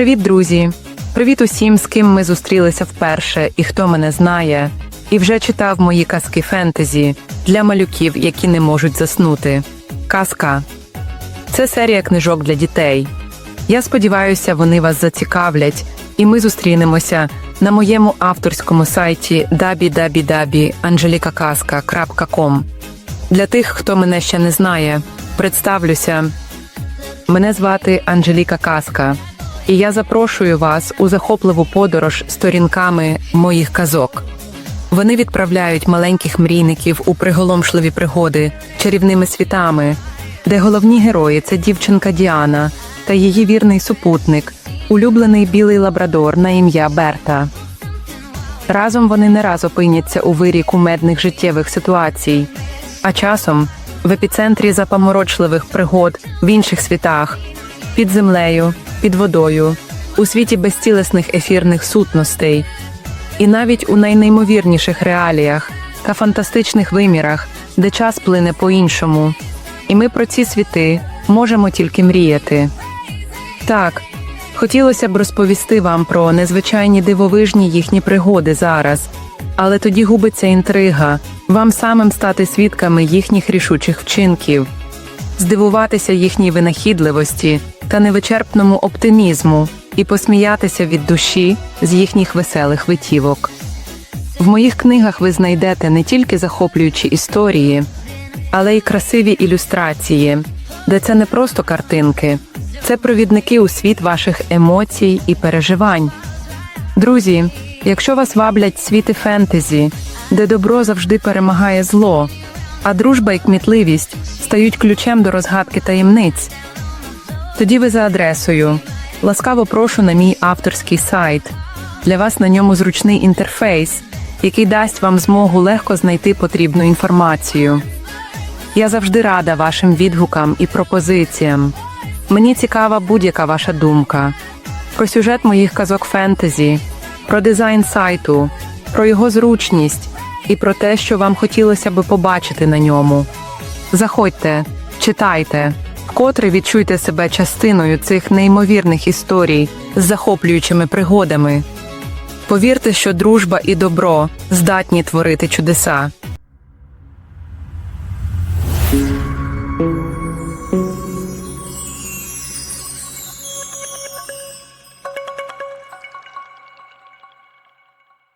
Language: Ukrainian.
Привіт, друзі! Привіт усім, з ким ми зустрілися вперше і хто мене знає, і вже читав мої казки фентезі для малюків, які не можуть заснути. Казка це серія книжок для дітей. Я сподіваюся, вони вас зацікавлять, і ми зустрінемося на моєму авторському сайті www.angelikakaska.com. Для тих, хто мене ще не знає, представлюся. Мене звати Анжеліка Каска, і я запрошую вас у захопливу подорож сторінками моїх казок. Вони відправляють маленьких мрійників у приголомшливі пригоди чарівними світами, де головні герої це дівчинка Діана та її вірний супутник, улюблений білий лабрадор на ім'я Берта. Разом вони не раз опиняться у вирі кумедних життєвих ситуацій, а часом в епіцентрі запаморочливих пригод в інших світах, під землею, під водою, у світі безцілесних ефірних сутностей, і навіть у найнеймовірніших реаліях та фантастичних вимірах, де час плине по-іншому. І ми про ці світи можемо тільки мріяти. Так, хотілося б розповісти вам про незвичайні дивовижні їхні пригоди зараз, але тоді губиться інтрига, вам самим стати свідками їхніх рішучих вчинків, здивуватися їхній винахідливості та невичерпному оптимізму і посміятися від душі з їхніх веселих витівок. В моїх книгах ви знайдете не тільки захоплюючі історії, але й красиві ілюстрації, де це не просто картинки, це провідники у світ ваших емоцій і переживань. Друзі, якщо вас ваблять світи фентезі, де добро завжди перемагає зло, а дружба і кмітливість стають ключем до розгадки таємниць, тоді ви за адресою. Ласкаво прошу на мій авторський сайт. Для вас на ньому зручний інтерфейс, який дасть вам змогу легко знайти потрібну інформацію. Я завжди рада вашим відгукам і пропозиціям. Мені цікава будь-яка ваша думка про сюжет моїх казок фентезі, про дизайн сайту, про його зручність і про те, що вам хотілося би побачити на ньому. Заходьте, читайте, вкотре відчуйте себе частиною цих неймовірних історій з захоплюючими пригодами. Повірте, що дружба і добро здатні творити чудеса.